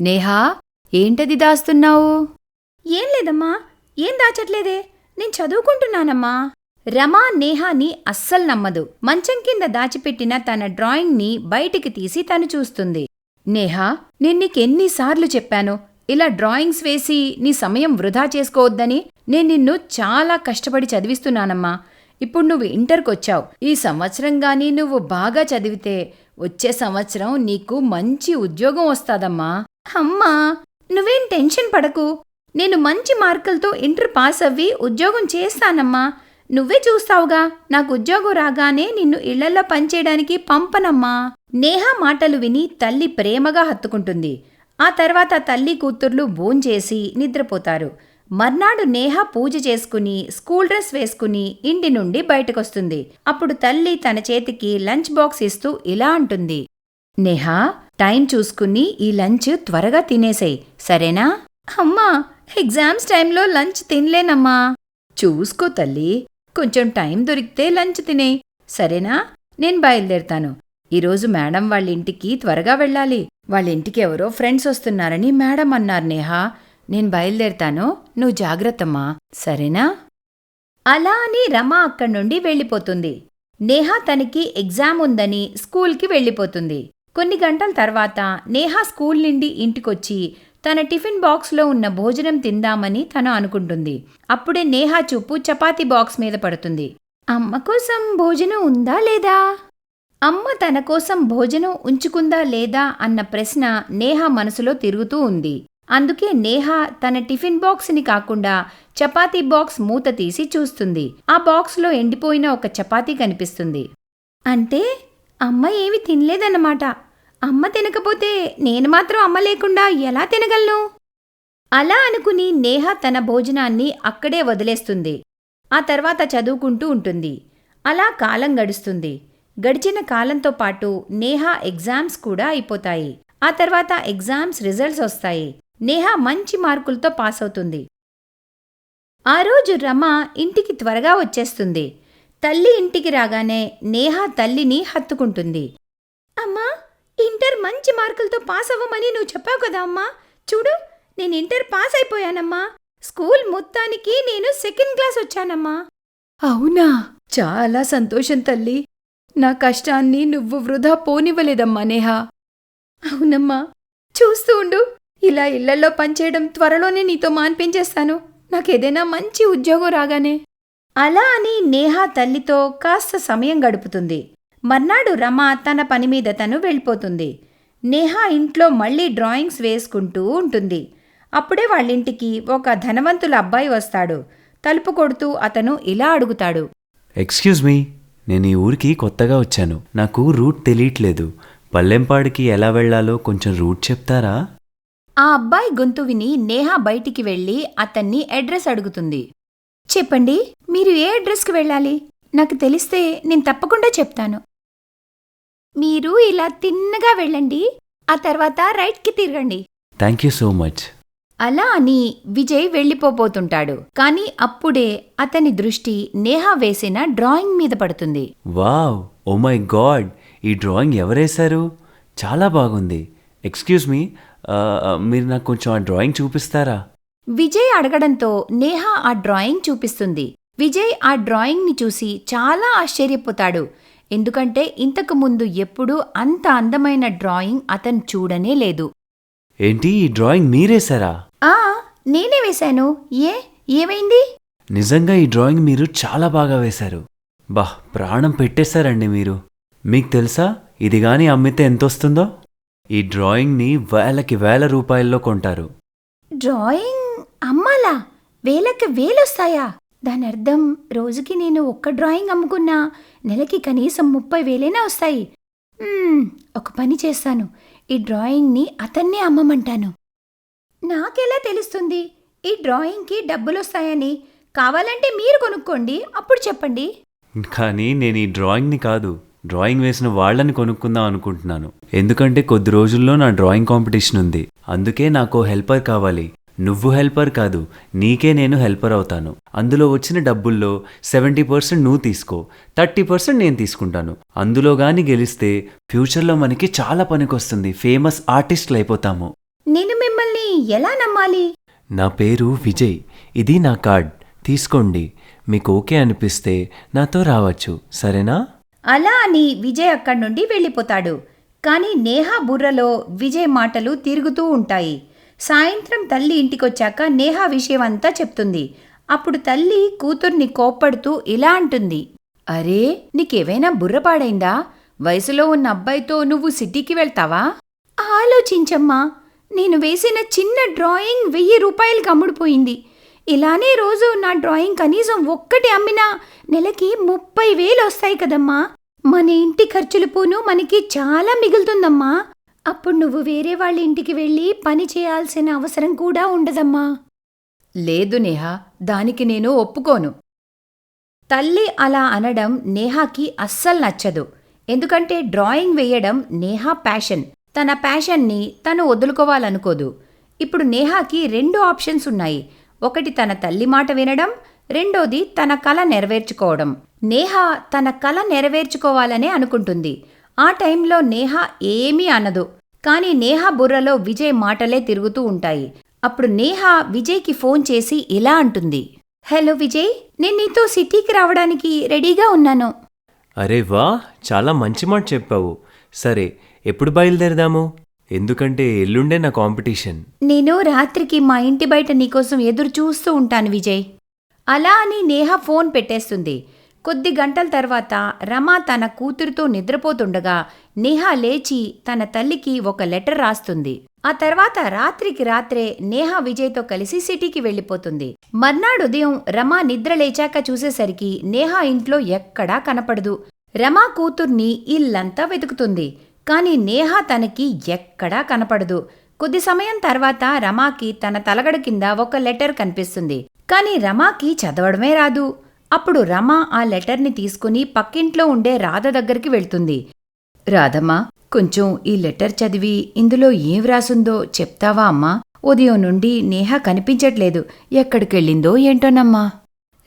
నేహా ఏంటది దాస్తున్నావు? ఏం లేదమ్మా ఏం దాచట్లేదే? నేను చదువుకుంటున్నానమ్మా. రమా నేహాని అస్సలు నమ్మదు. మంచం కింద దాచిపెట్టిన తన డ్రాయింగ్ని బయటికి తీసి తను చూస్తుంది. నేహా నేను నీకెన్నిసార్లు చెప్పాను ఇలా డ్రాయింగ్స్ వేసి నీ సమయం వృధా చేసుకోవద్దని నేను నిన్ను చాలా కష్టపడి చదివిస్తున్నానమ్మా. ఇప్పుడు నువ్వు ఇంటర్కొచ్చావు ఈ సంవత్సరం గానీ నువ్వు బాగా చదివితే వచ్చే సంవత్సరం నీకు మంచి ఉద్యోగం వస్తాదమ్మా. అమ్మా నువ్వేం టెన్షన్ పడకు. నేను మంచి మార్కులతో ఇంటర్ పాస్ అవ్వి ఉద్యోగం చేస్తానమ్మా. నువ్వే చూస్తావుగా నాకు ఉద్యోగం రాగానే నిన్ను ఇళ్ళల్లో పనిచేయడానికి పంపనమ్మా. నేహా మాటలు విని తల్లి ప్రేమగా హత్తుకుంటుంది. ఆ తర్వాత తల్లి కూతుర్లు భోంచేసి నిద్రపోతారు. మర్నాడు నేహ పూజ చేసుకుని స్కూల్ డ్రెస్ వేసుకుని ఇంటి నుండి బయటకొస్తుంది. అప్పుడు తల్లి తన చేతికి లంచ్ బాక్స్ ఇస్తూ ఇలా అంటుంది. నేహా టైం చూసుకుని ఈ లంచ్ త్వరగా తినేసేయి సరేనా? అమ్మా ఎగ్జామ్స్ టైంలో లంచ్ తినలేనమ్మా. చూసుకో తల్లి కొంచెం టైం దొరికితే లంచ్ తినే. సరేనా? నేను బయలుదేరుతాను. ఈరోజు మేడం వాళ్ళ ఇంటికి త్వరగా వెళ్ళాలి. వాళ్ళ ఇంటికి ఎవరో ఫ్రెండ్స్ వస్తున్నారని మేడం అన్నారు నేహా. నేను బయలుదేరుతాను. నువ్వు జాగ్రత్తమ్మా. సరేనా? అలా అని రమ అక్కడి నుండి వెళ్ళిపోతుంది. నేహా తనకి ఎగ్జామ్ ఉందని స్కూల్కి వెళ్ళిపోతుంది. కొన్ని గంటల తర్వాత నేహా స్కూల్ నుండి ఇంటికొచ్చి తన టిఫిన్ బాక్స్లో ఉన్న భోజనం తిందామని తను అనుకుంటుంది. అప్పుడే నేహా చూపు చపాతీ బాక్స్ మీద పడుతుంది. అమ్మ కోసం భోజనం ఉందా లేదా? అమ్మ తన కోసం భోజనం ఉంచుకుందా లేదా అన్న ప్రశ్న నేహా మనసులో తిరుగుతూ ఉంది. అందుకే నేహ తన టిఫిన్ బాక్స్ని కాకుండా చపాతీ బాక్స్ మూత తీసి చూస్తుంది. ఆ బాక్స్లో ఎండిపోయిన ఒక చపాతీ కనిపిస్తుంది. అంటే? అమ్మ ఏమి తినలేదన్నమాట. అమ్మ తినకపోతే నేను మాత్రం అమ్మ లేకుండా ఎలా తినగలను? అలా అనుకుని నేహ తన భోజనాన్ని అక్కడే వదిలేస్తుంది. ఆ తర్వాత చదువుకుంటూ ఉంటుంది. అలా కాలం గడుస్తుంది. గడిచిన కాలంతో పాటు నేహ ఎగ్జామ్స్ కూడా అయిపోతాయి. ఆ తర్వాత ఎగ్జామ్స్ రిజల్ట్స్ వస్తాయి. నేహ మంచి మార్కులతో పాస్ అవుతుంది ఆ రోజు రమ ఇంటికి త్వరగా వచ్చేస్తుంది. తల్లి ఇంటికి రాగానే నేహ తల్లిని హత్తుకుంటుంది. అమ్మా ఇంటర్ మంచి మార్కులతో పాస్ అవ్వమని నువ్వు చెప్పావు కదా అమ్మా. చూడు నేను ఇంటర్ పాస్ అయిపోయానమ్మా. స్కూల్ మొత్తానికి నేను సెకండ్ క్లాస్ వచ్చానమ్మా. అవునా? చాలా సంతోషం తల్లి. నా కష్టాన్ని నువ్వు వృధా పోనివ్వలేదమ్మా నేహా. అవునమ్మా. చూస్తూ ఉండు. ఇలా ఇళ్ళలో పనిచేయడం త్వరలోనే నీతో మాన్పించేస్తాను. నాకేదైనా మంచి ఉద్యోగం రాగానే. అలా అని నేహా తల్లితో కాస్త సమయం గడుపుతుంది. మర్నాడు రమ తన పని మీద తను వెళ్ళిపోతుంది. నేహా ఇంట్లో మళ్ళీ డ్రాయింగ్స్ వేసుకుంటూ ఉంటుంది. అప్పుడే వాళ్ళింటికి ఒక ధనవంతుల అబ్బాయి వస్తాడు. తలుపు కొడుతూ అతను ఇలా అడుగుతాడు. ఎక్స్క్యూజ్ మీ నేను ఈ ఊరికి కొత్తగా వచ్చాను. నాకు రూట్ తెలియట్లేదు. పల్లెంపాడికి ఎలా వెళ్ళాలో కొంచెం రూట్ చెప్తారా? ఆ అబ్బాయి గొంతు విని నేహా బయటికి వెళ్ళి అతన్ని అడ్రస్ అడుగుతుంది. చెప్పండి మీరు ఏ అడ్రస్కి వెళ్ళాలి? నాకు తెలిస్తే నేను తప్పకుండా చెప్తాను. మీరు ఇలా తిన్నగా వెళ్ళండి ఆ తర్వాత రైట్కి తిరగండి. థ్యాంక్ యూ సో మచ్ అలా అని విజయ్ వెళ్ళిపోబోతుంటాడు. కాని అప్పుడే అతని దృష్టి నేహా వేసిన డ్రాయింగ్ మీద పడుతుంది. వావ్! Oh my God! ఈ డ్రాయింగ్ ఎవరేశారు? చాలా బాగుంది. ఎక్స్క్యూజ్ మీ మీరు నాకు కొంచెం ఆ డ్రాయింగ్ చూపిస్తారా? విజయ్ అడగడంతో నేహా ఆ డ్రాయింగ్ చూపిస్తుంది. విజయ్ ఆ డ్రాయింగ్ని చూసి చాలా ఆశ్చర్యపోతాడు. ఎందుకంటే ఇంతకు ముందు ఎప్పుడూ అంత అందమైన డ్రాయింగ్ అతను చూడనే లేదు. ఏంటి? ఈ డ్రాయింగ్ మీరేశారా ఆ నేనే వేశాను. ఏ? ఏమైంది? నిజంగా ఈ డ్రాయింగ్ మీరు చాలా బాగా వేశారు. బా ప్రాణం పెట్టేశారండి మీరు. మీకు తెలుసా? ఇది గాని అమ్మితే ఎంతొస్తుందో? ఈ డ్రాయింగ్ని వేలకి వేల రూపాయల్లో కొంటారు. డ్రాయింగ్? అమ్మాలా? వేలకి వేలొస్తాయా? దాని అర్థం రోజుకి నేను ఒక్క డ్రాయింగ్ అమ్ముకున్నా నెలకి కనీసం ముప్పై వేలైనా వస్తాయి. ఒక పని చేస్తాను. ఈ డ్రాయింగ్ని అతన్నే అమ్మమంటాను. నాకెలా తెలుస్తుంది? ఈ డ్రాయింగ్కి డబ్బులొస్తాయని. కావాలంటే మీరు కొనుక్కోండి. అప్పుడు చెప్పండి. కానీ నేను ఈ డ్రాయింగ్ని కాదు. డ్రాయింగ్ వేసిన వాళ్ళని కొనుక్కుందాం అనుకుంటున్నాను. ఎందుకంటే కొద్ది రోజుల్లో నా డ్రాయింగ్ కాంపిటీషన్ ఉంది. అందుకే నాకు హెల్పర్ కావాలి. నువ్వు హెల్పర్ కాదు నీకే నేను హెల్పర్ అవుతాను. అందులో వచ్చిన డబ్బుల్లో సెవెంటీ పర్సెంట్ నువ్వు తీసుకో థర్టీ పర్సెంట్ నేను తీసుకుంటాను. అందులో గాని గెలిస్తే ఫ్యూచర్లో మనకి చాలా పనికొస్తుంది ఫేమస్ ఆర్టిస్టులు అయిపోతాము. నేను మిమ్మల్ని ఎలా నమ్మాలి? నా పేరు విజయ్ ఇది నా కార్డ్. తీసుకోండి మీకు ఓకే అనిపిస్తే నాతో రావచ్చు సరేనా? అలా అని విజయ్ అక్కడి నుండి వెళ్ళిపోతాడు. కానీ నేహా బుర్రలో విజయ్ మాటలు తిరుగుతూ ఉంటాయి. సాయంత్రం తల్లి ఇంటికొచ్చాక నేహా విషయం అంతా చెప్తుంది. అప్పుడు తల్లి కూతుర్ని కోప్పడుతూ ఇలా అంటుంది. అరే నీకేవైనా బుర్రపాడైందా? వయసులో ఉన్న అబ్బాయితో నువ్వు సిటీకి వెళ్తావా? ఆలోచించమ్మా నేను వేసిన చిన్న డ్రాయింగ్ వెయ్యి రూపాయలకి అమ్ముడుపోయింది ఇలానే రోజు నా డ్రాయింగ్ కనీసం ఒక్కటి అమ్మినా నెలకి ముప్పై వేలు వస్తాయి కదమ్మా. మన ఇంటి ఖర్చులు పోను మనకి చాలా మిగులుతుందమ్మా. అప్పుడు నువ్వు వేరే వాళ్ళ ఇంటికి వెళ్ళి పని చేయాల్సిన అవసరం కూడా ఉండదమ్మా. లేదు నేహా దానికి నేను ఒప్పుకోను. తల్లి అలా అనడం నేహాకి అస్సలు నచ్చదు. ఎందుకంటే డ్రాయింగ్ వేయడం నేహా ప్యాషన్. తన ప్యాషన్ని తను వదులుకోవాలనుకోదు. ఇప్పుడు నేహాకి రెండు ఆప్షన్స్ ఉన్నాయి. ఒకటి తన తల్లి మాట వినడం రెండోది తన కళ నెరవేర్చుకోవడం. నేహా తన కళ నెరవేర్చుకోవాలనే అనుకుంటుంది. ఆ టైంలో నేహా ఏమీ అనదు. కానీ నేహా బుర్రలో విజయ్ మాటలే తిరుగుతూ ఉంటాయి. అప్పుడు నేహా విజయ్కి ఫోన్ చేసి ఇలా అంటుంది. హలో విజయ్ నేను నీతో సిటీకి రావడానికి రెడీగా ఉన్నాను. అరే వా చాలా మంచి మాట చెప్పావు. సరే ఎప్పుడు బయలుదేరదాము? ఎందుకంటే ఎల్లుండే నా కాంపిటీషన్. నేను రాత్రికి మా ఇంటి బయట నీకోసం ఎదురు చూస్తూ ఉంటాను విజయ్. అలా అని నేహ ఫోన్ పెట్టేస్తుంది. కొద్ది గంటల తర్వాత రమ తన కూతురుతో నిద్రపోతుండగా నేహ లేచి తన తల్లికి ఒక లెటర్ రాస్తుంది. ఆ తర్వాత రాత్రికి రాత్రే నేహ విజయ్తో కలిసి సిటీకి వెళ్ళిపోతుంది. మర్నాడు ఉదయం రమ నిద్ర లేచాక చూసేసరికి నేహ ఇంట్లో ఎక్కడా కనపడదు. రమా కూతుర్ని ఇల్లంతా వెతుకుతుంది. కాని నేహ తనకి ఎక్కడా కనపడదు. కొద్ది సమయం తర్వాత రమాకి తన తలగడ కింద ఒక లెటర్ కనిపిస్తుంది. కాని రమాకి చదవడమే రాదు. అప్పుడు రమ ఆ లెటర్ని తీసుకుని పక్కింట్లో ఉండే రాధ దగ్గరికి వెళ్తుంది. రాధమ్మా కొంచెం ఈ లెటర్ చదివి ఇందులో ఏం వ్రాసుందో చెప్తావా అమ్మా? ఉదయం నుండి నేహ కనిపించట్లేదు. ఎక్కడికెళ్ళిందో ఏంటోనమ్మా?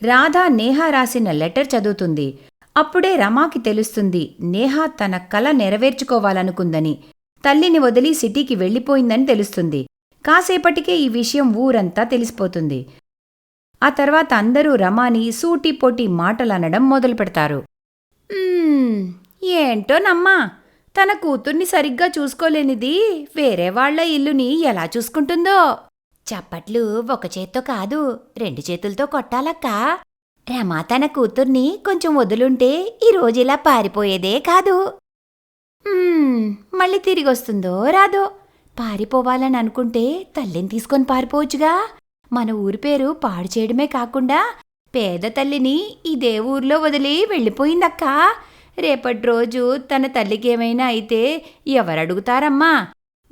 రాధ నేహ రాసిన లెటర్ చదువుతుంది. అప్పుడే రమాకి తెలుస్తుంది నేహ తన కల నెరవేర్చుకోవాలనుకుందని. తల్లిని వదిలి సిటీకి వెళ్ళిపోయిందని తెలుస్తుంది. కాసేపటికే ఈ విషయం ఊరంతా తెలిసిపోతుంది. ఆ తర్వాత అందరూ రమాని సూటిపోటి మాటలనడం మొదలు పెడతారు. ఏంటోనమ్మా తన కూతుర్ని సరిగ్గా చూసుకోలేనిది వేరే వాళ్ళ ఇల్లుని ఎలా చూసుకుంటుందో? చప్పట్లు ఒక చేత్తో కాదు రెండు చేతులతో కొట్టాలక్కా. రమా తన కూతుర్ని కొంచెం వదులుంటే ఈ రోజులా పారిపోయేదే కాదు. మళ్ళీ తిరిగొస్తుందో రాదో పారిపోవాలని అనుకుంటే తల్లిని తీసుకొని పారిపోవచ్చుగా. మన ఊరి పేరు పాడు చేయడమే కాకుండా పేద తల్లిని ఇదే ఊర్లో వదిలి వెళ్ళిపోయిందక్కా. రేపటి రోజు తన తల్లికి ఏమైనా అయితే ఎవరడుగుతారమ్మా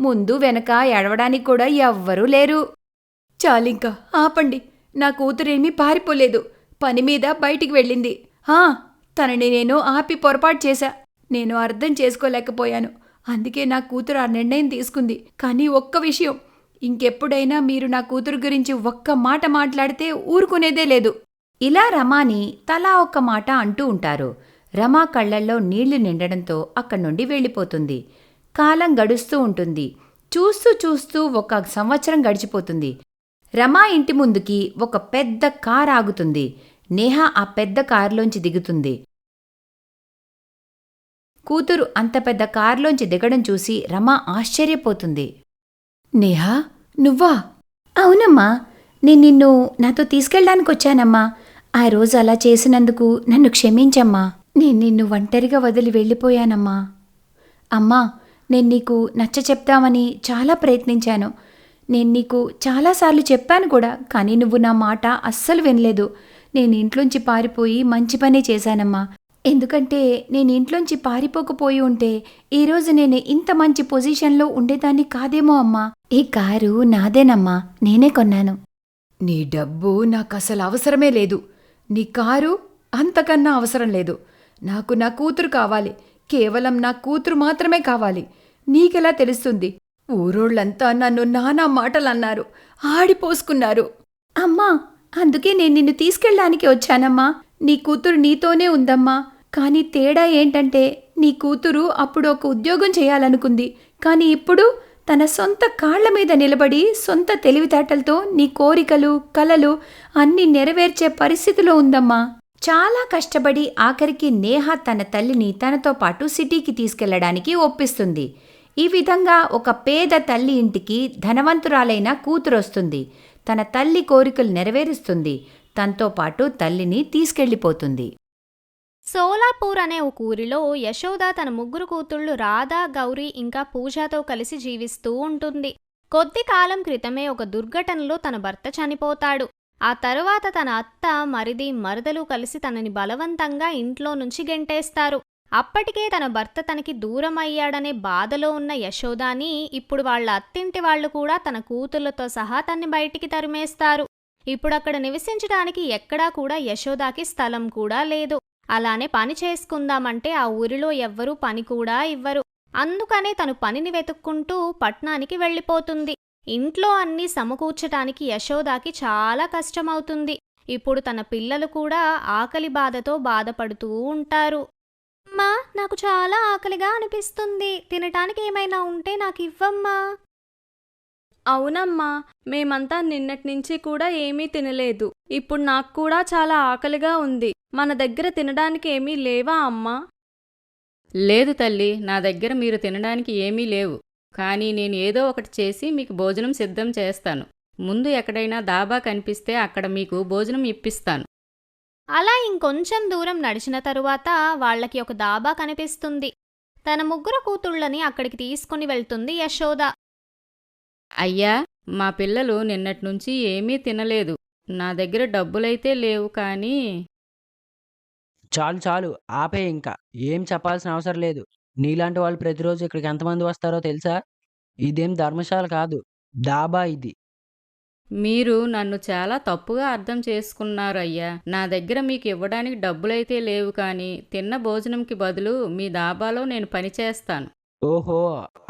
ముందు వెనక ఎడవడానికి కూడా ఎవ్వరూ లేరు. చాలింకా ఆపండి. నా కూతురేమీ పారిపోలేదు. పని మీద బయటికి వెళ్ళింది. హా తనని నేను ఆపి పొరపాటు చేశా. నేను అర్థం చేసుకోలేకపోయాను. అందుకే నా కూతురు ఆ నిర్ణయం తీసుకుంది. కానీ ఒక్క విషయం ఇంకెప్పుడైనా మీరు నా కూతురు గురించి ఒక్క మాట మాట్లాడితే ఊరుకునేదే లేదు. ఇలా రమాని తలా ఒక్క మాట అంటూ ఉంటారు. రమా కళ్ళల్లో నీళ్ళు నిండడంతో అక్కడి నుండి వెళ్ళిపోతుంది. కాలం గడుస్తూ ఉంటుంది. చూస్తూ చూస్తూ ఒక సంవత్సరం గడిచిపోతుంది. రమా ఇంటి ముందుకి ఒక పెద్ద కార్ ఆగుతుంది. నేహ ఆ పెద్ద కారులోంచి దిగుతుంది. కూతురు అంత పెద్ద కారులోంచి దిగడం చూసి రమ ఆశ్చర్యపోతుంది. నేహా నువ్వా? అవునమ్మా నేను నిన్ను నాతో తీసుకెళ్ళడానికి వచ్చానమ్మా ఆ రోజు అలా చేసినందుకు నన్ను క్షమించమ్మా. నేను నిన్ను ఒంటరిగా వదిలి వెళ్ళిపోయానమ్మా. అమ్మా నేను నీకు నచ్చ చెప్తామని చాలా ప్రయత్నించాను. నేను నీకు చాలాసార్లు చెప్పాను కూడా కానీ నువ్వు నా మాట అస్సలు వినలేదు. నేను ఇంట్లోంచి పారిపోయి మంచి పనే చేశానమ్మా. ఎందుకంటే నేను ఇంట్లోంచి పారిపోకపోయి ఉంటే ఈరోజు నేను ఇంత మంచి పొజిషన్లో ఉండేదాన్ని కాదేమో అమ్మా. ఈ కారు నాదేనమ్మా. నేనే కొన్నాను. నీ డబ్బు నాకు అసలు అవసరమే లేదు. నీ కారు అంతకన్నా అవసరం లేదు. నాకు నా కూతురు కావాలి. కేవలం నా కూతురు మాత్రమే కావాలి. నీకెలా తెలుస్తుంది? ఊరోళ్ళంతా నన్ను నానా మాటలన్నారు. ఆడిపోసుకున్నారు. అమ్మా అందుకే నేను నిన్ను తీసుకెళ్ళడానికి వచ్చానమ్మా. నీ కూతురు నీతోనే ఉందమ్మా. కానీ తేడా ఏంటంటే నీ కూతురు అప్పుడు ఒక ఉద్యోగం చేయాలనుకుంది. కానీ ఇప్పుడు తన సొంత కాళ్ళ మీద నిలబడి సొంత తెలివితేటలతో నీ కోరికలు కలలు అన్నీ నెరవేర్చే పరిస్థితిలో ఉందమ్మా. చాలా కష్టపడి ఆఖరికి నేహ తన తల్లిని తనతో పాటు సిటీకి తీసుకెళ్ళడానికి ఒప్పిస్తుంది. ఈ విధంగా ఒక పేద తల్లి ఇంటికి ధనవంతురాలైన కూతురొస్తుంది తన తల్లి కోరికలు నెరవేరుస్తుంది. తనతో పాటు తల్లిని తీసుకెళ్ళిపోతుంది సోలాపూర్ అనే ఒక ఊరిలో యశోద తన ముగ్గురు కూతుళ్ళు రాధా గౌరీ ఇంకా పూజాతో కలిసి జీవిస్తూ ఉంటుంది. కొద్ది కాలం క్రితమే ఒక దుర్ఘటనలో తన భర్త చనిపోతాడు. ఆ తరువాత తన అత్త మరిది మరదలు కలిసి తనని బలవంతంగా ఇంట్లో నుంచి గెంటేస్తారు. అప్పటికే తన భర్త తనకి దూరం అయ్యాడనే బాధలో ఉన్న యశోదాని ఇప్పుడు వాళ్ళ అత్తింటి వాళ్ళు కూడా తన కూతుళ్ళతో సహా తన్ని బయటికి తరిమేస్తారు. ఇప్పుడు అక్కడ నివసించడానికి ఎక్కడా కూడా యశోదాకి స్థలం కూడా లేదు. అలానే పని చేసుకుందామంటే ఆ ఊరిలో ఎవ్వరూ పని కూడా ఇవ్వరు. అందుకనే తను పనిని వెతుక్కుంటూ పట్నానికి వెళ్ళిపోతుంది. ఇంట్లో అన్నీ సమకూర్చటానికి యశోదాకి చాలా కష్టమవుతుంది. ఇప్పుడు తన పిల్లలు కూడా ఆకలి బాధతో బాధపడుతూ ఉంటారు. అమ్మా నాకు చాలా ఆకలిగా అనిపిస్తుంది. తినటానికి ఏమైనా ఉంటే నాకు ఇవ్వమ్మా. అవునమ్మా మేమంతా నిన్నటి నుంచి కూడా ఏమీ తినలేదు. ఇప్పుడు నాకు కూడా చాలా ఆకలిగా ఉంది. మన దగ్గర తినడానికి ఏమీ లేవా అమ్మా? లేదు తల్లి నా దగ్గర మీరు తినడానికి ఏమీ లేవు. కానీ నేను ఏదో ఒకటి చేసి మీకు భోజనం సిద్ధం చేస్తాను. ముందు ఎక్కడైనా దాబా కనిపిస్తే అక్కడ మీకు భోజనం ఇప్పిస్తాను. అలా ఇంకొంచెం దూరం నడిచిన తరువాత వాళ్ళకి ఒక దాబా కనిపిస్తుంది. తన ముగ్గురు కూతుళ్ళని అక్కడికి తీసుకుని వెళ్తుంది యశోద. అయ్యా మా పిల్లలు నిన్నటి నుంచి ఏమీ తినలేదు. నా దగ్గర డబ్బులైతే లేవు కానీ చాలు చాలు. ఆపే ఇంకా. ఏం చెప్పాల్సిన అవసరం లేదు. నీలాంటి వాళ్ళు ప్రతిరోజు ఇక్కడికి ఎంతమంది వస్తారో తెలుసా? ఇదేం ధర్మశాల కాదు. దాబా ఇది. మీరు నన్ను చాలా తప్పుగా అర్థం చేసుకున్నారు అయ్యా నా దగ్గర మీకు ఇవ్వడానికి డబ్బులైతే లేవు కానీ తిన్న భోజనంకి బదులు మీ దాబాలో నేను పని చేస్తాను. ఓహో!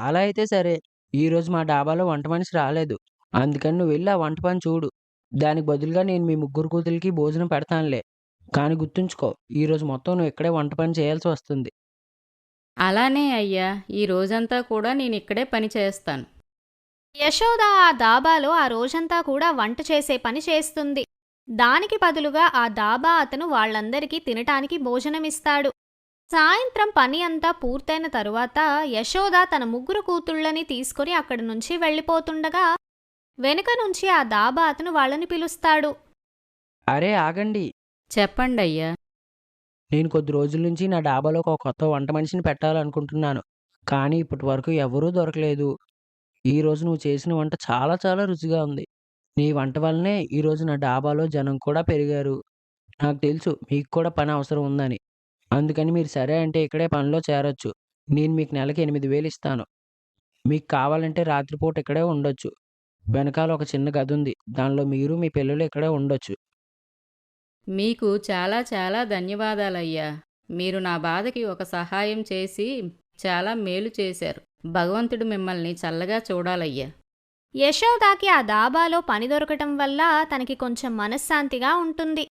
అలా అయితే సరే. ఈ రోజు మా డాబాలో వంట మనిషి రాలేదు. అందుకని నువ్వు వెళ్ళి ఆ వంట పని చూడు. దానికి బదులుగా నేను మీ ముగ్గురు కూతురికి భోజనం పెడతానులే. కానీ గుర్తుంచుకో ఈ రోజు మొత్తం నువ్వు ఇక్కడే వంట పని చేయాల్సి వస్తుంది. అలానే అయ్యా ఈ రోజంతా కూడా నేను ఇక్కడే పని చేస్తాను. యశోద ఆ దాబాలో ఆ రోజంతా కూడా వంట చేసే పని చేస్తుంది. దానికి బదులుగా ఆ దాబా అతను వాళ్ళందరికీ తినటానికి భోజనమిస్తాడు. సాయంత్రం పని అంతా పూర్తయిన తరువాత యశోద తన ముగ్గురు కూతుళ్ళని తీసుకుని అక్కడి నుంచి వెళ్ళిపోతుండగా వెనుక నుంచి ఆ దాబా అతను వాళ్ళని పిలుస్తాడు. అరే ఆగండి చెప్పండి అయ్యా నేను కొద్ది రోజుల నుంచి నా డాబాలో ఒక కొత్త వంట మనిషిని పెట్టాలనుకుంటున్నాను. కానీ ఇప్పటి వరకు ఎవరూ దొరకలేదు. ఈ రోజు నువ్వు చేసిన వంట చాలా చాలా రుచిగా ఉంది. నీ వంట వల్లనే ఈ రోజు నా డాబాలో జనం కూడా పెరిగారు. నాకు తెలుసు మీకు కూడా పని అవసరం ఉందని. అందుకని మీరు సరే అంటే ఇక్కడే పనిలో చేరొచ్చు. నేను మీకు నెలకి ఎనిమిది వేలు ఇస్తాను. మీకు కావాలంటే రాత్రిపూట ఇక్కడే ఉండొచ్చు. వెనకాల ఒక చిన్న గది ఉంది దానిలో మీరు మీ పిల్లలు ఇక్కడే ఉండొచ్చు. మీకు చాలా చాలా ధన్యవాదాలయ్యా. మీరు నా బాధకి ఒక సహాయం చేసి చాలా మేలు చేశారు. భగవంతుడు మిమ్మల్ని చల్లగా చూడాలయ్యా. యశోదాకి ఆ దాబాలో పని దొరకటం వల్ల తనకి కొంచెం మనశ్శాంతిగా ఉంటుంది.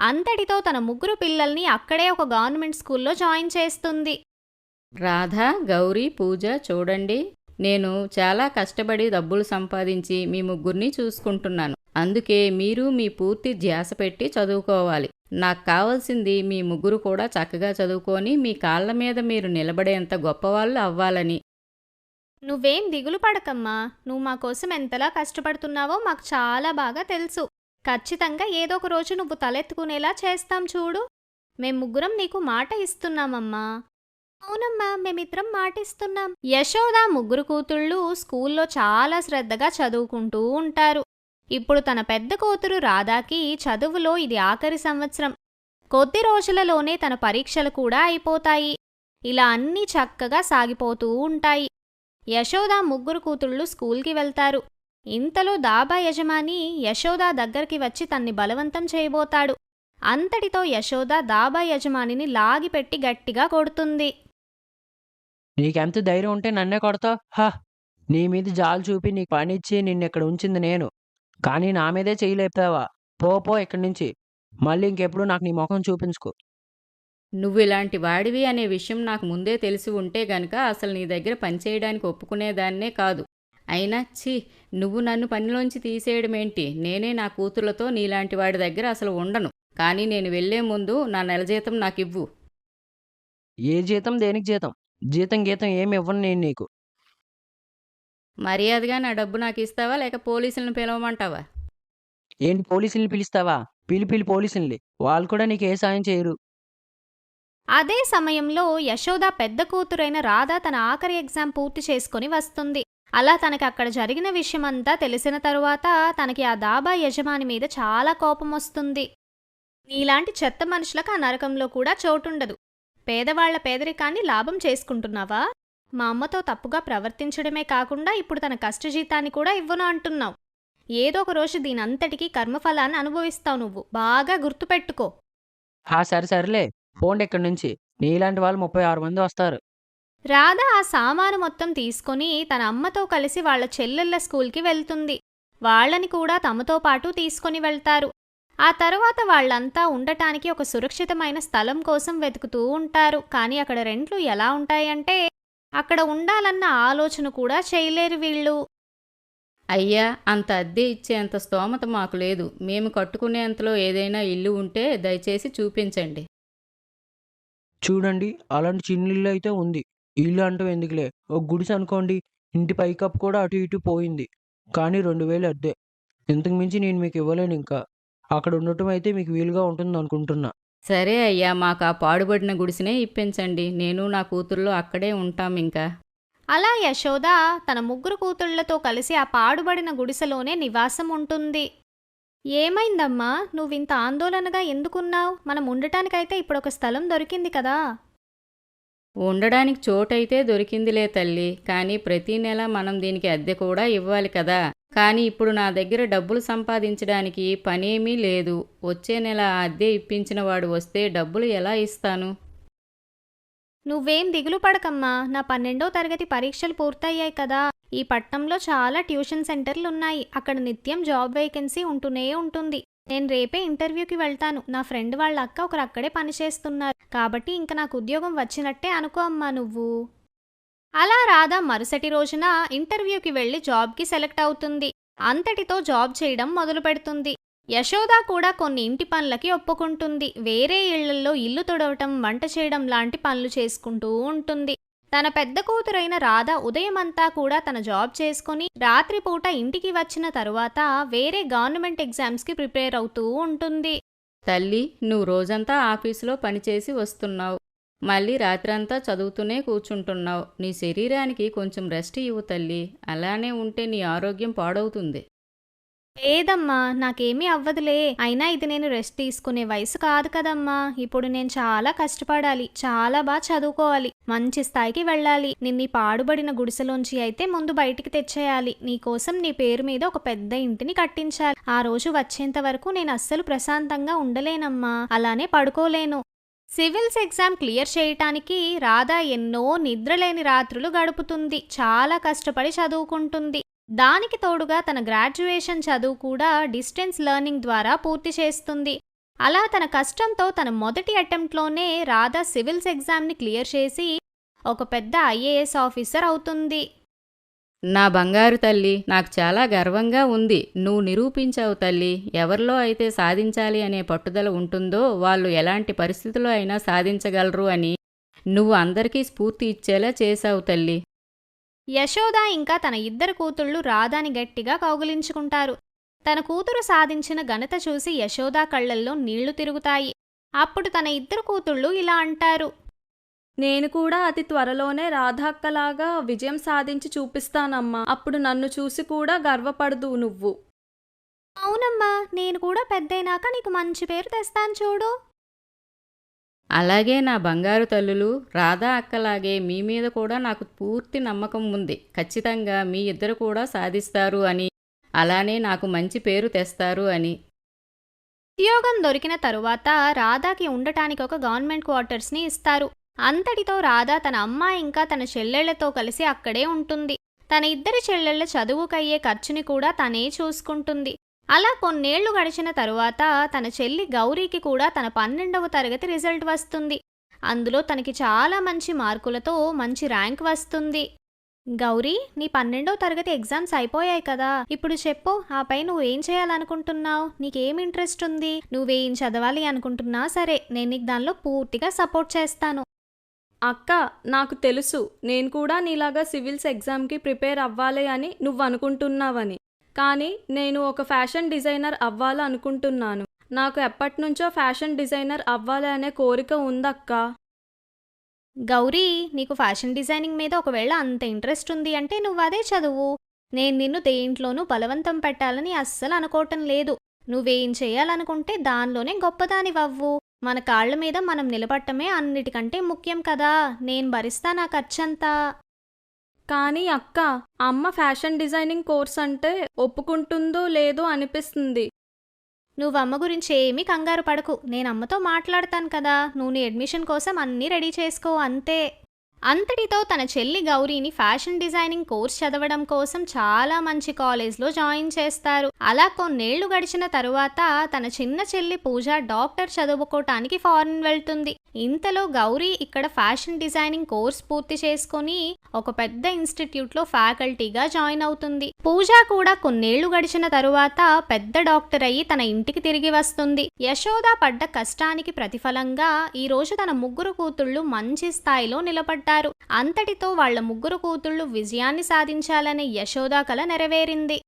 అంతటితో తన ముగ్గురు పిల్లల్ని అక్కడే ఒక గవర్నమెంట్ స్కూల్లో జాయిన్ చేస్తుంది. రాధా గౌరీ పూజ చూడండి. నేను చాలా కష్టపడి డబ్బులు సంపాదించి మీ ముగ్గురిని చూసుకుంటున్నాను. అందుకే మీరు మీ పూర్తి ధ్యాస పెట్టి చదువుకోవాలి. నాకు కావాల్సింది మీ ముగ్గురు కూడా చక్కగా చదువుకొని మీ కాళ్ళ మీద మీరు నిలబడేంత గొప్పవాళ్ళు అవ్వాలని. నువ్వేం దిగులు పడకమ్మా. నువ్వు మా కోసం ఎంతలా కష్టపడుతున్నావో మాకు చాలా బాగా తెలుసు. ఖచ్చితంగా ఏదో ఒక రోజు నువ్వు తలెత్తుకునేలా చేస్తాం చూడు. మేం ముగ్గురం నీకు మాట ఇస్తున్నామమ్మా. అవునమ్మా మేమిద్దరం మాట ఇస్తున్నాం. యశోద ముగ్గురు కూతుళ్ళు స్కూల్లో చాలా శ్రద్ధగా చదువుకుంటూ ఉంటారు. ఇప్పుడు తన పెద్ద కూతురు రాధాకి చదువులో ఇది ఆఖరి సంవత్సరం. కొద్ది రోజులలోనే తన పరీక్షలు కూడా అయిపోతాయి. ఇలా అన్నీ చక్కగా సాగిపోతూ ఉంటాయి. యశోద ముగ్గురు కూతుళ్ళు స్కూల్కి వెళ్తారు. ఇంతలో దాబా యజమాని యశోద దగ్గరికి వచ్చి తన్ని బలవంతం చేయబోతాడు. అంతటితో యశోద దాబా యజమానిని లాగిపెట్టి గట్టిగా కొడుతుంది. నీకెంత ధైర్యం ఉంటే నన్నే కొడతావు? హా! నీ మీద జాలు చూపి నీకు పనిచ్చి నిన్నెక్కడ ఉంచింది నేను? కానీ నా మీదే చేయలేపావా పో పో ఇక్కడి నుంచి. మళ్ళీ ఇంకెప్పుడు నాకు నీ ముఖం చూపించుకో. నువ్వు ఇలాంటి వాడివి అనే విషయం నాకు ముందే తెలిసి ఉంటే గనక అసలు నీ దగ్గర పనిచేయడానికి ఒప్పుకునేదాన్నే కాదు. అయినా ఛీ నువ్వు నన్ను పనిలోంచి తీసేయడం ఏంటి నేనే నా కూతుర్లతో నీలాంటి వాడి దగ్గర అసలు ఉండను. కానీ నేను వెళ్ళే ముందు నా నెల జీతం నాకు ఇవ్వు ఏ జీతం? దేనికి జీతం? జీతం గీతం ఏమి ఇవ్వను నేను నీకు. మర్యాదగా నా డబ్బు నాకు ఇస్తావా లేక పోలీసులను పిలవమంటావా? ఏంటి పోలీసుల్ని పిలుస్తావా? పిలి పిలి పోలీసుల్ని. వాళ్ళు కూడా నీకు ఏ సాయం చేయరు. అదే సమయంలో యశోద పెద్ద కూతురైన రాధ తన ఆఖరి ఎగ్జామ్ పూర్తి చేసుకొని వస్తుంది. అలా తనకి అక్కడ జరిగిన విషయమంతా తెలిసిన తరువాత తనకి ఆ దాబా యజమాని మీద చాలా కోపం వస్తుంది. నీలాంటి చెత్త మనుషులకు ఆ నరకంలో కూడా చోటుండదు. పేదవాళ్ళ పేదరికాన్ని లాభం చేసుకుంటున్నావా? మా అమ్మతో తప్పుగా ప్రవర్తించడమే కాకుండా ఇప్పుడు తన కష్టజీతాన్ని కూడా ఇవ్వను అంటున్నావు. ఏదో ఒక రోజు దీనంతటికీ కర్మఫలాన్ని అనుభవిస్తావు నువ్వు. బాగా గుర్తుపెట్టుకో. ఆ సరే సరేలే. పోండి ఇక్కడి నుంచి. నీలాంటి వాళ్ళు ముప్పై ఆరు మంది వస్తారు. రాధ ఆ సామాను మొత్తం తీసుకొని తన అమ్మతో కలిసి వాళ్ళ చెల్లెళ్ళ స్కూల్కి వెళ్తుంది. వాళ్ళని కూడా తమతో పాటు తీసుకొని వెళ్తారు. ఆ తర్వాత వాళ్ళంతా ఉండటానికి ఒక సురక్షితమైన స్థలం కోసం వెతుకుతూ ఉంటారు. కానీ అక్కడ రెంట్లు ఎలా ఉంటాయంటే అక్కడ ఉండాలన్న ఆలోచన కూడా చేయలేరు వీళ్ళు. అయ్యా అంత అద్దె ఇచ్చేంత స్తోమత మాకు లేదు. మేము కట్టుకునేంతలో ఏదైనా ఇల్లు ఉంటే దయచేసి చూపించండి. చూడండి అలాంటి చిన్న ఇల్లు అయితే ఉంది. ఇల్లు అంటూ ఎందుకులే? ఒక గుడిసె అనుకోండి ఇంటి పైకప్పు కూడా అటు ఇటు పోయింది. కానీ రెండు వేలు అద్దె. ఇంతకు మించి నేను మీకు ఇవ్వలేను ఇంకా. అక్కడ ఉండటం అయితే మీకు వీలుగా ఉంటుంది అనుకుంటున్నా సరే అయ్యా మాకు ఆ పాడుబడిన గుడిసెనే ఇప్పించండి. నేను నా కూతుర్లో అక్కడే ఉంటాం ఇంకా. అలా యశోద తన ముగ్గురు కూతుళ్ళతో కలిసి ఆ పాడుబడిన గుడిసెలోనే నివాసం ఉంటుంది. ఏమైందమ్మా? నువ్వింత ఆందోళనగా ఎందుకున్నావు? మనం ఉండటానికైతే ఇప్పుడు ఒక స్థలం దొరికింది కదా. ఉండడానికి చోటైతే దొరికిందిలే తల్లి. కానీ ప్రతి నెల మనం దీనికి అద్దె కూడా ఇవ్వాలి కదా. కానీ ఇప్పుడు నా దగ్గర డబ్బులు సంపాదించడానికి పనేమీ లేదు. వచ్చే నెల అద్దె ఇప్పించిన వాడు వస్తే డబ్బులు ఎలా ఇస్తాను? నువ్వేం దిగులు పడకమ్మా. నా పన్నెండో తరగతి పరీక్షలు పూర్తయ్యాయి కదా. ఈ పట్టణంలో చాలా ట్యూషన్ సెంటర్లు ఉన్నాయి అక్కడ నిత్యం జాబ్ వేకెన్సీ ఉంటూనే ఉంటుంది. నేను రేపే ఇంటర్వ్యూకి వెళ్తాను. నా ఫ్రెండ్ వాళ్ళ అక్క ఒకరు అక్కడే పనిచేస్తున్నారు. కాబట్టి ఇంక నాకు ఉద్యోగం వచ్చినట్టే అనుకో అమ్మా నువ్వు. అలా రాధా మరుసటి రోజున ఇంటర్వ్యూకి వెళ్ళి జాబ్కి సెలెక్ట్ అవుతుంది. అంతటితో జాబ్ చేయడం మొదలు పెడుతుంది. యశోద కూడా కొన్ని ఇంటి పనులకి ఒప్పుకుంటుంది. వేరే ఇళ్ళల్లో ఇల్లు తుడవటం వంట చేయడం లాంటి పనులు చేసుకుంటూ ఉంటుంది. తన పెద్ద కూతురైన రాధ ఉదయమంతా కూడా తన జాబ్ చేసుకుని రాత్రిపూట ఇంటికి వచ్చిన తరువాత వేరే గవర్నమెంట్ ఎగ్జామ్స్కి ప్రిపేర్ అవుతూ ఉంటుంది. తల్లి నువ్వు రోజంతా ఆఫీసులో పనిచేసి వస్తున్నావు. మళ్ళీ రాత్రంతా చదువుతూనే కూర్చుంటున్నావు. నీ శరీరానికి కొంచెం రెస్ట్ ఇవ్వు తల్లి. అలానే ఉంటే నీ ఆరోగ్యం పాడవుతుంది. లేదమ్మా నాకేమీ అవ్వదులే. అయినా ఇది నేను రెస్ట్ తీసుకునే వయసు కాదు కదమ్మా. ఇప్పుడు నేను చాలా కష్టపడాలి. చాలా బాగా చదువుకోవాలి. మంచి స్థాయికి వెళ్ళాలి. నిన్ను పాడుబడిన గుడిసెలోంచి అయితే ముందు బయటికి తెచ్చేయాలి. నీకోసం నీ పేరు మీద ఒక పెద్ద ఇంటిని కట్టించాలి. ఆ రోజు వచ్చేంత వరకు నేను అస్సలు ప్రశాంతంగా ఉండలేనమ్మా. అలానే పడుకోలేను. సివిల్స్ ఎగ్జామ్ క్లియర్ చేయటానికి రాధా ఎన్నో నిద్రలేని రాత్రులు గడుపుతుంది. చాలా కష్టపడి చదువుకుంటుంది. దానికి తోడుగా తన గ్రాడ్యుయేషన్ చదువు కూడా డిస్టెన్స్ లెర్నింగ్ ద్వారా పూర్తి చేస్తుంది. అలా తన కష్టంతో తన మొదటి అటెంప్ట్లోనే రాధా సివిల్స్ ఎగ్జామ్ని క్లియర్ చేసి ఒక పెద్ద ఐఏఎస్ ఆఫీసర్ అవుతుంది. నా బంగారు తల్లి నాకు చాలా గర్వంగా ఉంది. నువ్వు నిరూపించావు తల్లి ఎవరిలో అయితే సాధించాలి అనే పట్టుదల ఉంటుందో వాళ్ళు ఎలాంటి పరిస్థితుల్లో అయినా సాధించగలరు అని నువ్వు అందరికీ స్ఫూర్తి ఇచ్చేలా చేశావు తల్లి. యశోద ఇంకా తన ఇద్దరు కూతుళ్ళు రాధాని గట్టిగా కౌగిలించుకుంటారు. తన కూతురు సాధించిన ఘనత చూసి యశోద కళ్ళల్లో నీళ్ళు తిరుగుతాయి. అప్పుడు తన ఇద్దరు కూతుళ్ళు ఇలా అంటారు. నేను కూడా అతి త్వరలోనే రాధాక్కలాగా విజయం సాధించి చూపిస్తానమ్మా. అప్పుడు నన్ను చూసి కూడా గర్వపడదు నువ్వు. అవునమ్మా నేను కూడా పెద్దయినాక నీకు మంచి పేరు తెస్తాను చూడు. అలాగే నా బంగారు తల్లులు రాధా అక్కలాగే మీ మీద కూడా నాకు పూర్తి నమ్మకం ఉంది. ఖచ్చితంగా మీ ఇద్దరు కూడా సాధిస్తారు అని అలానే నాకు మంచి పేరు తెస్తారు అని. ఉద్యోగం దొరికిన తరువాత రాధాకి ఉండటానికి ఒక గవర్నమెంట్ క్వార్టర్స్ని ఇస్తారు. అంతటితో రాధా తన అమ్మ ఇంకా తన చెల్లెళ్ళతో కలిసి అక్కడే ఉంటుంది. తన ఇద్దరి చెల్లెళ్ళ చదువుకయ్యే ఖర్చుని కూడా తనే చూసుకుంటుంది. అలా కొన్నేళ్ళు గడిచిన తరువాత తన చెల్లి గౌరీకి కూడా తన పన్నెండవ తరగతి రిజల్ట్ వస్తుంది. అందులో తనకి చాలా మంచి మార్కులతో మంచి ర్యాంక్ వస్తుంది. గౌరీ నీ పన్నెండో తరగతి ఎగ్జామ్స్ అయిపోయాయి కదా. ఇప్పుడు చెప్పు ఆపై నువ్వు ఏం చేయాలనుకుంటున్నావు? నీకేం ఇంట్రెస్ట్ ఉంది? నువ్వేం చదవాలి అనుకుంటున్నా సరే నేను నీకు దానిలో పూర్తిగా సపోర్ట్ చేస్తాను. అక్క నాకు తెలుసు. నేను కూడా నీలాగా సివిల్స్ ఎగ్జామ్కి ప్రిపేర్ అవ్వాలి అని నువ్వు అనుకుంటున్నావని కానీ నేను ఒక ఫ్యాషన్ డిజైనర్ అవ్వాలి అనుకుంటున్నాను నాకు ఎప్పటినుంచో ఫ్యాషన్ డిజైనర్ అవ్వాలి అనే కోరిక ఉందక్క. గౌరీ నీకు ఫ్యాషన్ డిజైనింగ్ మీద ఒకవేళ అంత ఇంట్రెస్ట్ ఉంది అంటే నువ్వు అదే చదువు. నేను నిన్ను దేంట్లోనూ బలవంతం పెట్టాలని అస్సలు అనుకోవటం లేదు. నువ్వేం చేయాలనుకుంటే దానిలోనే గొప్పదానివవ్వు. మన కాళ్ళ మీద మనం నిలబడటమే అన్నిటికంటే ముఖ్యం కదా. నేను భరిస్తా నా ఖర్చంతా. కానీ అక్క అమ్మ ఫ్యాషన్ డిజైనింగ్ కోర్స్ అంటే ఒప్పుకుంటుందో లేదో అనిపిస్తుంది. నువ్వు అమ్మ గురించి ఏమీ కంగారు పడకు. నేను అమ్మతో మాట్లాడతాను కదా. నువ్వు నీ అడ్మిషన్ కోసం అన్నీ రెడీ చేసుకో అంతే. అంతటితో తన చెల్లి గౌరీని ఫ్యాషన్ డిజైనింగ్ కోర్స్ చదవడం కోసం చాలా మంచి కాలేజ్లో జాయిన్ చేస్తారు. అలా కొన్నేళ్ళు గడిచిన తరువాత తన చిన్న చెల్లి పూజ డాక్టర్ చదువుకోవటానికి ఫారెన్ వెళ్తుంది. ఇంతలో గౌరీ ఇక్కడ ఫ్యాషన్ డిజైనింగ్ కోర్స్ పూర్తి చేసుకొని ఒక పెద్ద ఇన్స్టిట్యూట్లో ఫ్యాకల్టీగా జాయిన్ అవుతుంది. పూజ కూడా కొన్నేళ్ళు గడిచిన తరువాత పెద్ద డాక్టర్ అయ్యి తన ఇంటికి తిరిగి వస్తుంది. యశోద పడ్డ కష్టానికి ప్రతిఫలంగా ఈ రోజు తన ముగ్గురు కూతుళ్ళు మంచి స్థాయిలో నిలబడ్డారు. అంతటితో వాళ్ళ ముగ్గురు కూతుళ్ళు విజయాన్ని సాధించాలనే యశోదా కల నెరవేరింది.